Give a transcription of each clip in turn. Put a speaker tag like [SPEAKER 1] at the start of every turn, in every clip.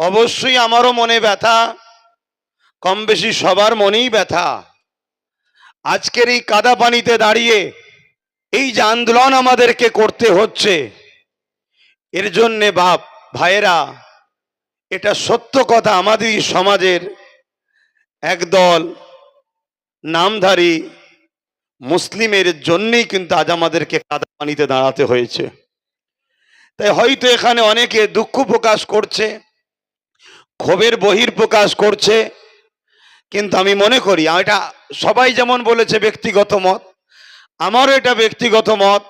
[SPEAKER 1] অবশ্যই আমারও মনে ব্যথা কম বেশি সবার মনেই ব্যথা। আজকের এই কাদা পানিতে দাঁড়িয়ে এই যে আন্দোলন আমাদেরকে করতে হচ্ছে, এর জন্যে বাপ, ভাইয়েরা, এটা সত্য কথা আমাদের সমাজের একদল নামধারী মুসলিমের জন্যই কিন্তু আজ আমাদেরকে কাদা পানিতে দাঁড়াতে হয়েছে। তাই হয়তো এখানে অনেকে দুঃখ প্রকাশ করছে ক্ষোভের বহির প্রকাশ করছে, কিন্তু আমি মনে করি এটা সবাই যেমন বলেছে ব্যক্তিগত মত, আমারও এটা ব্যক্তিগত মত,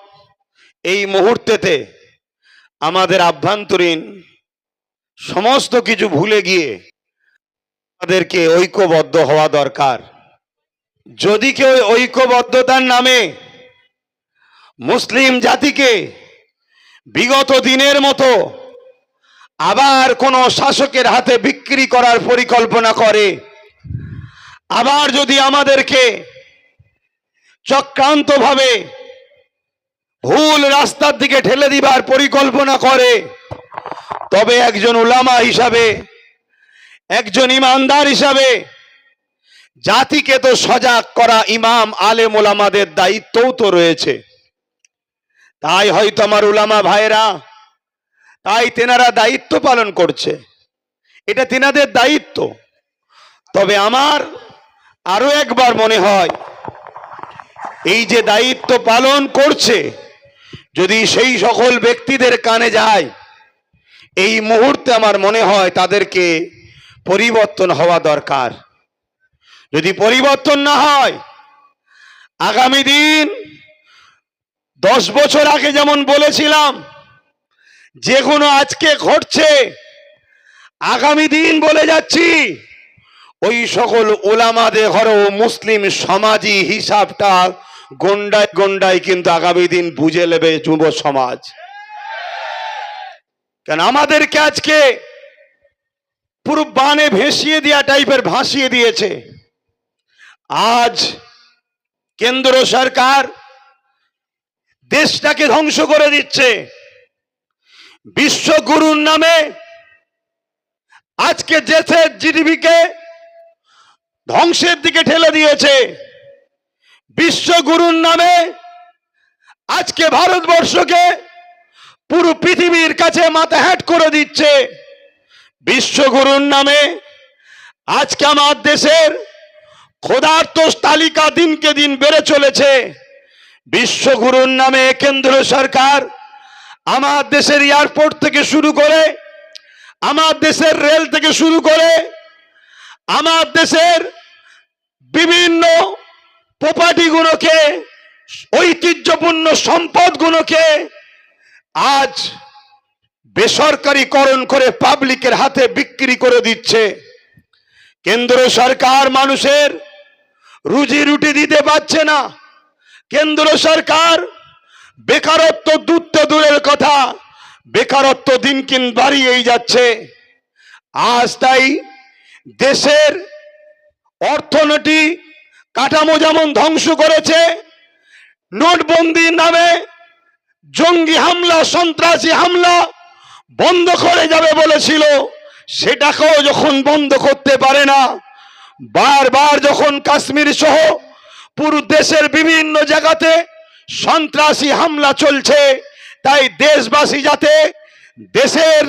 [SPEAKER 1] এই মুহূর্তেতে আমাদের আভ্যন্তরীণ সমস্ত কিছু ভুলে গিয়ে আমাদেরকে ঐক্যবদ্ধ হওয়া দরকার। যদি কেউ ঐক্যবদ্ধতার নামে মুসলিম জাতিকে বিগত দিনের মতো আবার কোনো শাসকের হাতে বিক্রি করার পরিকল্পনা করে। আবার যদি আমাদেরকে চক্রান্তভাবে ভুল রাস্তার দিকে ঠেলে দিবার পরিকল্পনা করে, তবে একজন উলামা হিসাবে, একজন ইমানদার হিসাবে জাতিকে তো সজাগ করা ইমাম আলেম ওলামাদের দায়িত্বও তো রয়েছে। তাই হয়তো আমার উলামা ভাইরা তাই তেনারা দায়িত্ব পালন করছে। এটা তেনাদের দায়িত্ব। তবে আমার আরও একবার মনে হয়, এই যে দায়িত্ব পালন করছে, যদি সেই সকল ব্যক্তিদের কানে যায়, এই মুহূর্তে আমার মনে হয় তাদেরকে পরিবর্তন হওয়া দরকার। যদি পরিবর্তন না হয়, আগামী দিন দশ বছর আগে যেমন বলেছিলাম যে কোনো আজকে ঘটছে, আগামী দিন বলে যাচ্ছি, ওই সকল ওলামাদের ঘরেও মুসলিম সমাজই হিসাবটা গন্ডায় গন্ডায় কিন্তু আগামী দিন বুঝে নেবে যুব সমাজ। কেন আমাদেরকে আজকে পুরো বানে ভেসিয়ে দেওয়া টাইপের ভাসিয়ে দিয়েছে। আজ কেন্দ্র সরকার দেশটাকে ধ্বংস করে দিচ্ছে। বিশ্বগুরুর নামে আজকে দেশের জিডিপিকে ধ্বংসের দিকে ঠেলে দিয়েছে। বিশ্বগুরুর নামে আজকে ভারতবর্ষকে পুরো পৃথিবীর কাছে মাথা হ্যাট করে দিচ্ছে। বিশ্বগুরুর নামে আজকে আমার দেশের ক্ষুধার্ত তালিকা দিনকে দিন বেড়ে চলেছে। বিশ্বগুরুর নামে কেন্দ্র সরকার আমার দেশের এয়ারপোর্ট থেকে শুরু করে, আমার দেশের রেল থেকে শুরু করে, আমার দেশের বিভিন্ন প্রপার্টিগুলোকে ঐতিহ্যপূর্ণ সম্পদগুলোকে আজ বেসরকারিকরণ করে পাবলিকের হাতে বিক্রি করে দিচ্ছে। কেন্দ্র সরকার মানুষের রুজি রুটি দিতে পারছে না। কেন্দ্র সরকার বেকারত্ব দূরত্ব দূরের কথা। বেকারত্ব দিনকিন বাড়িয়েই যাচ্ছে। আজ তাই দেশের অর্থনীতি কাঠামো যেমন ধ্বংস করেছে নোটবন্দির নামে জঙ্গি হামলা, সন্ত্রাসী হামলা বন্ধ করে যাবে বলেছিল। সেটাকেও যখন বন্ধ করতে পারে না, বারবার যখন কাশ্মীর সহ পুরো দেশের বিভিন্ন জায়গাতে সন্ত্রাসী হামলা চলছে, তাই দেশবাসী যাতে দেশের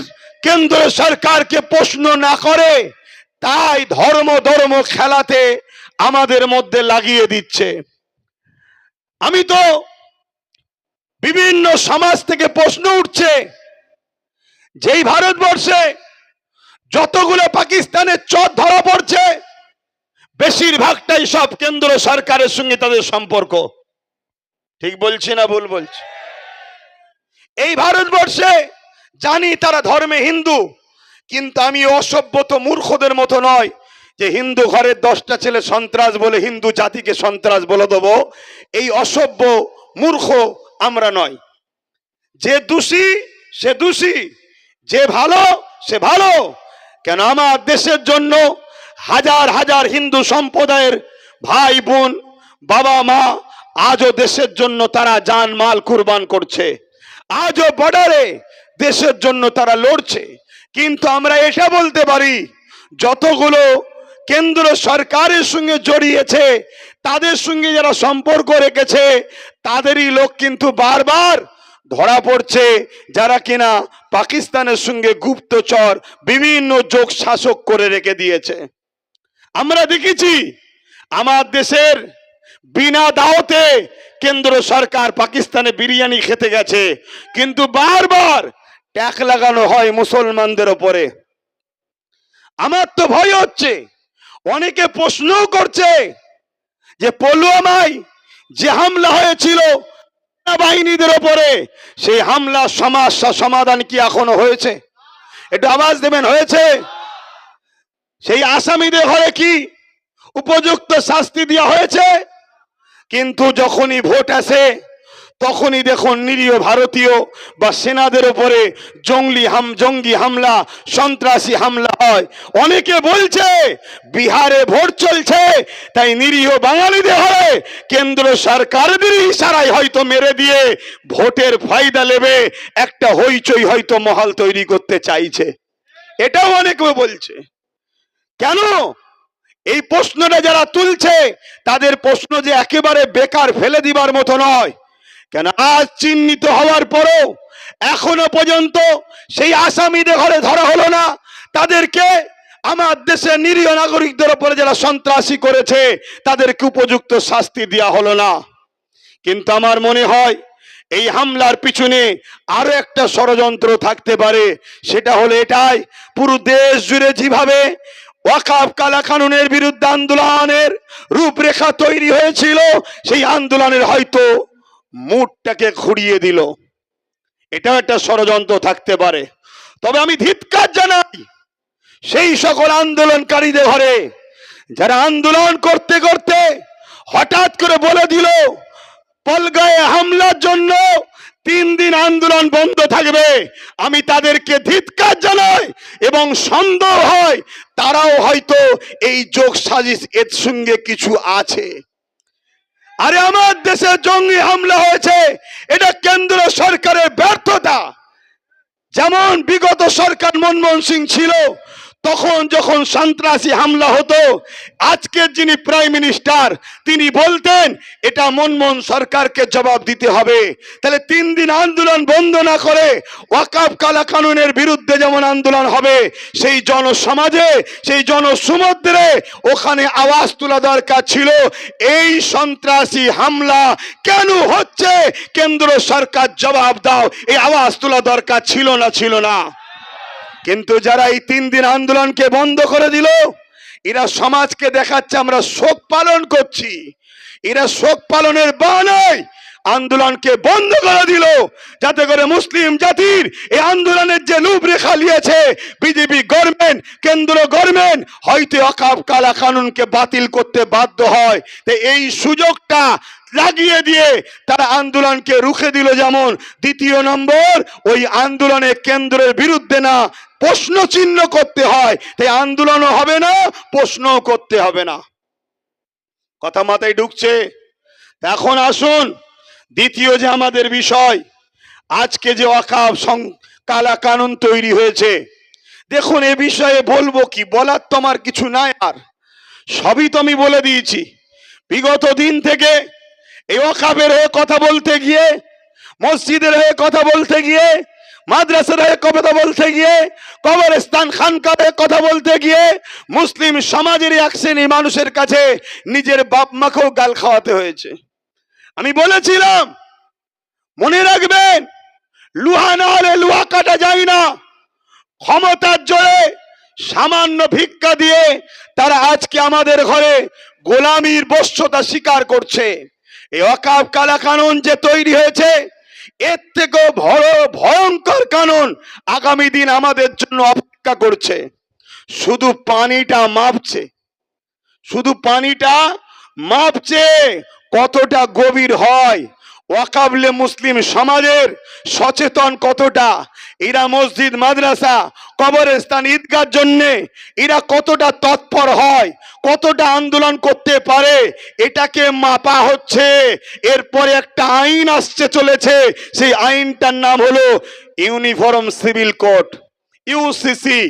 [SPEAKER 1] কেন্দ্র সরকারকে প্রশ্ন না করে, তাই ধর্ম ধর্ম খেলাতে আমাদের মধ্যে লাগিয়ে দিচ্ছে। আমি তো বিভিন্ন সমাজ থেকে প্রশ্ন উঠছে, যেই ভারতবর্ষে যতগুলো পাকিস্তানের চর ধরা পড়ছে, বেশিরভাগটাই সব কেন্দ্র সরকারের সঙ্গে তাদের সম্পর্ক। ঠিক বলছি না ভুল বলছি? এই ভারতবর্ষে জানি তারা ধর্মে হিন্দু, কিন্তু আমি অসভ্যত মূর্খদের মতো নয় যে হিন্দু ঘরের দশটা ছেলে সন্ত্রাস বলে হিন্দু জাতিকে সন্ত্রাস বলে দেবো। এই অসভ্য মূর্খ আমরা নয়। যে দোষী, সে দোষী, যে ভালো, সে ভালো। কেন আমার দেশের জন্য হাজার হাজার হিন্দু সম্প্রদায়ের ভাই বোন, বাবা মা আজও দেশের জন্য তারা জান মাল কুরবান করছে। আজও বর্ডারে দেশের জন্য তারা লড়ছে। কিন্তু আমরা এটা বলতে পারি, যতগুলো কেন্দ্র সরকারের সঙ্গে জড়িয়েছে, তাদের সঙ্গে যারা সম্পর্ক রেখেছে, তাদেরই লোক কিন্তু বারবার ধরা পড়ছে যারা কিনা পাকিস্তানের সঙ্গে গুপ্তচর, বিভিন্ন যোগ শাসক করে রেখে দিয়েছে। আমরা দেখেছি, আমার দেশের বিনা দাওতে কেন্দ্র সরকার পাকিস্তানে বিরিয়ানি খেতে গেছে। কিন্তু বারবার ট্যাক লাগানো হয় মুসলমানদের ওপরে। আমার তো ভয় হচ্ছে। অনেকে প্রশ্নও করছে যে পলুয়ামায় যে হামলা হয়েছিল বাহিনীদের ওপরে, সেই হামলা সমস্যা সমাধান কি এখনও হয়েছে? একটু আওয়াজ দেবেন, হয়েছে? সেই আসামিদের ঘরে কি উপযুক্ত শাস্তি দেওয়া হয়েছে? কিন্তু যখনই ভোট আসে, তখনই দেখুন নিরীহ ভারতীয় বা সেনাদের উপরে জঙ্গলি হাম, জঙ্গি হামলা, সন্ত্রাসী হামলা হয়। অনেকে বলছে, বিহারে ভোট চলছে, তাই নিরীহ বাঙালিদের হয় কেন্দ্র সরকারদের ইশারায় হয়তো মেরে দিয়ে ভোটের ফায়দা নেবে, একটা হইচই হয়তো মহল তৈরি করতে চাইছে। এটাও অনেকে বলছে। কেন? এই প্রশ্নটা যারা তুলছে, তাদের প্রশ্ন যে একেবারে বেকার ফেলে দিবার মতো নয়। কেন আজ চিহ্নিত হওয়ার পরেও এখনও পর্যন্ত সেই আসামিদের ঘরে ধরা হলো না। তাদেরকে আমার দেশের নিরীহ নাগরিকদের ওপরে যারা সন্ত্রাসী করেছে, তাদেরকে উপযুক্ত শাস্তি দেওয়া হলো না। কিন্তু আমার মনে হয় এই হামলার পিছনে আরও একটা ষড়যন্ত্র থাকতে পারে। সেটা হলো এটাই, পুরো দেশ জুড়ে যেভাবে ওয়াকাফ কালা কানুনের বিরুদ্ধে আন্দোলনের রূপরেখা তৈরি হয়েছিল, সেই আন্দোলনের হয়তো মুডটাকে ঘুরিয়ে দিল। এটাও একটা ষড়যন্ত্র থাকতে পারে। তবে আমি ধিৎকার জানাই, সেই সকল আন্দোলনকারীদের ঘরে যারা আন্দোলন করতে করতে হঠাৎ করে বলে দিল, পলগায়ে হামলার জন্য তিন দিন আন্দোলন বন্ধ থাকবে। আমি তাদেরকে ধিৎকার জানাই এবং সন্দেহ হয়, তারাও হয়তো এই যোগ সাজিশ এর সঙ্গে কিছু আছে। আরে আমার দেশে জঙ্গি হামলা হয়েছে, এটা কেন্দ্র সরকারের ব্যর্থতা। যেমন বিগত সরকার মনমোহন সিং ছিল তখন যখন সন্ত্রাসী হামলা হতো, আজকের যিনি প্রাইম মিনিস্টার, তিনি বলতেন, এটা মনমোহন সরকারকে জবাব দিতে হবে। তাহলে তিন দিন আন্দোলন বন্ধ না করে ওয়াকাব কালা কানুনের বিরুদ্ধে যেমন আন্দোলন হবে, সেই জনসমাজে, সেই জনসমুদ্রে ওখানে আওয়াজ তোলা দরকার ছিল, এই সন্ত্রাসী হামলা কেন হচ্ছে? কেন্দ্র সরকার জবাব দাও। এই আওয়াজ তোলা দরকার ছিল না ছিল না। কিন্তু যারা এই তিন দিন আন্দোলনকে বন্ধ করে দিল, এরা সমাজকে দেখাচ্ছে আমরা শোক পালন করছি। এরা শোক পালনের বানায় আন্দোলনকে বন্ধ করে দিল, যাতে করে মুসলিম জাতির এই আন্দোলনের যে রূপরেখা নিয়েছে, বিজেপি গভর্নমেন্ট, কেন্দ্র গভর্নমেন্ট, হয়তো অকাপ কালা কানুনকে বাতিল করতে বাধ্য হয়। তো এই সুযোগটা লাগিয়ে দিয়ে তারা আন্দোলনকে রুখে দিল যেমন দ্বিতীয় নম্বর, ওই আন্দোলনে কেন্দ্রের বিরুদ্ধে না প্রশ্ন চিহ্ন করতে হয়। তাই আন্দোলনও হবে না, প্রশ্নও করতে হবে না। কথা মাথায় ঢুকছে? এখন আসুন, দ্বিতীয় যে আমাদের বিষয়, আজকে যে অকাব কালা কানুন তৈরি হয়েছে। দেখুন, এ বিষয়ে বলব কি, বলার তোমার কিছু নাই আর। সবই তো আমি বলে দিয়েছি। বিগত দিন থেকে এই অকাবের হয়ে কথা বলতে গিয়ে, মসজিদের হয়ে কথা বলতে গিয়ে, মাদ্রাসার হয়ে কথা বলতে গিয়ে, কবরস্থান খানকার হয়ে কথা বলতে গিয়ে, মুসলিম সমাজের এক শ্রেণি মানুষের কাছে নিজের বাপ মাকেও গাল খাওয়াতে হয়েছে। আমি বলেছিলাম, মনে রাখবেন, লুহা না হলে লুহা কাটা যায় না। ক্ষমতার জোরে সামান্য ভিক্ষা দিয়ে তারা আজকে আমাদের ঘরে গোলামির বস্যতা স্বীকার করছে। এই অকাব কালা কানুন যে তৈরি হয়েছে, এর থেকেও বড় ভয়ঙ্কর কানুন আগামী দিন আমাদের জন্য অপেক্ষা করছে। শুধু পানিটা মাপছে, শুধু পানিটা মাপছে, কতটা গভীর হয় ওয়াকাবলে মুসলিম সমাজের সচেতন কতটা? এরা মসজিদ, মাদ্রাসা, কবরস্থান, ঈদগার জন্যে এরা কতটা তৎপর হয়? কতটা আন্দোলন করতে পারে? এটাকে মাপা হচ্ছে। এরপরে একটা আইন আসছে চলেছে। সেই আইনটার নাম হলো ইউনিফর্ম সিভিল কোড ইউসিসি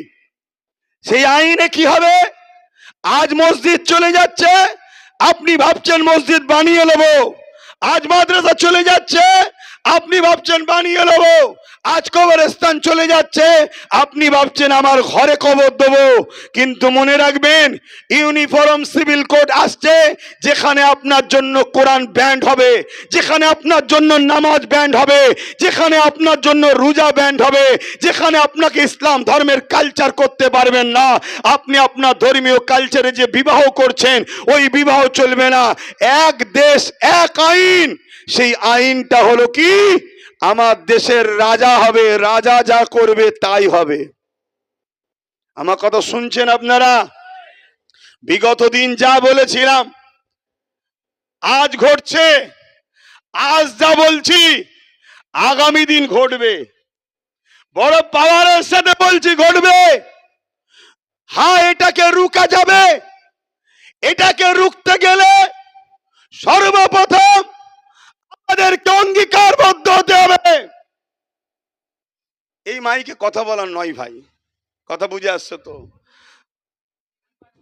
[SPEAKER 1] সেই আইনে কি হবে? আজ মসজিদ চলে যাচ্ছে। আপনি ভাবছেন মসজিদ বানিয়ে নেব আজ মাদ্রাসা চলে যাচ্ছে। আপনি ভাবছেন বানিয়ে নেব। আজ কবরস্থান চলে যাচ্ছে। আপনি ভাবছেন আমার ঘরে কবর দেবো, কিন্তু মনে রাখবেন, ইউনিফর্ম সিভিল কোড আসছে, যেখানে আপনার জন্য কোরআন ব্যান্ড হবে, যেখানে আপনার জন্য নামাজ ব্যান্ড হবে, যেখানে আপনার জন্য রোজা ব্যান্ড হবে, যেখানে আপনাকে ইসলাম ধর্মের কালচার করতে পারবেন না। আপনি আপনার ধর্মীয় কালচারে যে বিবাহ করছেন, ওই বিবাহ চলবে না। এক দেশ, এক আইন, সেই আইনটা হলো কি? আমার দেশের রাজা হবে, রাজা যা করবে তাই হবে। আমার কথা শুনছেন আপনারা? বিগত দিন যা বলেছিলাম, আজ ঘটছে, আজ যা বলছি, আগামী দিন ঘটবে। বড় পাওয়ারের সাথে বলছি, ঘটবে। হ্যাঁ এটাকে রুকা যাবে। এটাকে রুখতে গেলে সর্বপ্রথম আমাদেরকে অঙ্গীকারবদ্ধ হতে হবে। এই মাইকে কথা বলার নয় ভাই। কথা বুঝে আসছো তো?